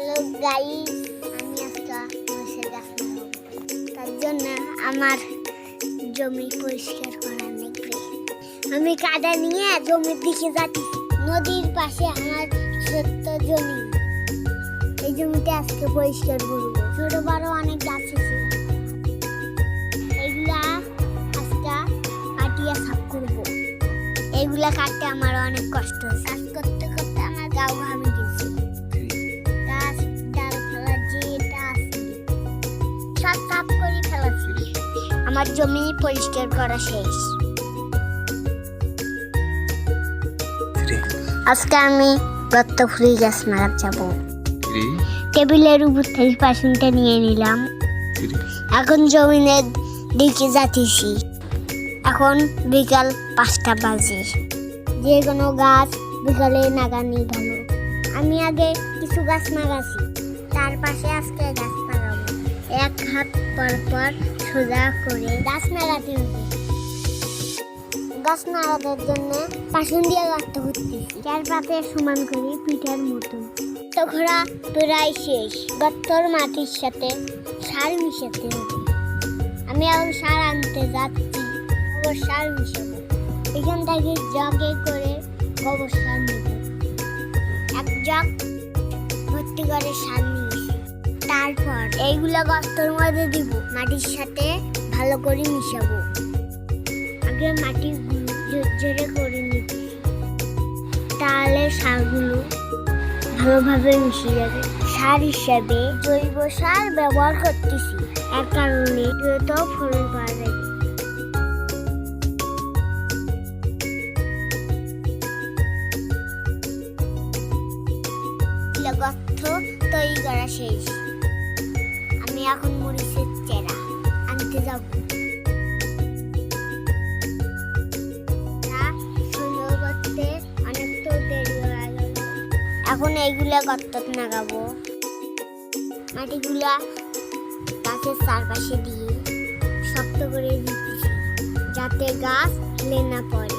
Hello guys, আমি গাছ তার জন্য আমার জমি পরিষ্কার করা লাগবে। আমি কাদা নিয়ে জমির দিকে যাচ্ছি। নদীর পাশে আমার ছোট্ট জমি। এই আজকে পরিষ্কার করব। ছোট বড় অনেক গাছ আছে। এগুলা আজকে কাটিয়ে সাফ করব। এগুলা কাটতে আমার অনেক কষ্ট। কাজ করতে করতে আমার গাও ঘামে। আমার জমি পরিষ্কার করা শেষ। আজকে আমি দত্ত ফুলি গাছ মারাত যাব। টেবিলের উপর থেকে পাশনটা নিয়ে নিলাম। এখন জমিনের দিকে যাচ্ছি। এখন বিকাল পাঁচটা বাজে। যে কোনো গাছ বিকালে নাগানি ভালো আমি আগে কিছু গাছ লাগাছি। তার পাশে আজকে গাছ এক হাত পর পর সোজা করে গাছ লাগাতে হবে গাছ নাগাদের জন্য পাশন দিয়ে গাছটা করতেছি চার পাতে সমান করে পিঠার মতো। তো ঘোরা প্রায় শেষ। গত্তর মাটির সাথে সার মিশাতে হবে। আমি এখন সার আনতে যাচ্ছি, গোবর সার মিশাবো। এখান থেকে জগে করে গোবর সার নেব। এক জগ ভর্তি করে সার নিয়েছি তারপর এইগুলা গস্তর মধ্যে দিব, মাটির সাথে ভালো করে মিশাবো। আগে মাটি ঝরঝরে করে নিব, তাহলে সারগুলো ভালোভাবে মিশে যাবে। সার হিসাবে জৈব সার ব্যবহার করতেছি, এর কারণে দ্রুত ফলন পাওয়া গর্ত তৈরি করা শেষ। আমি এখন মরিচের চেরা আনতে যাব। এখন এইগুলা গর্ত নাগাবো মাটিগুলা গাছের চারপাশে দিয়ে শক্ত করে দিতেছি যাতে গাছ লেনা পড়ে।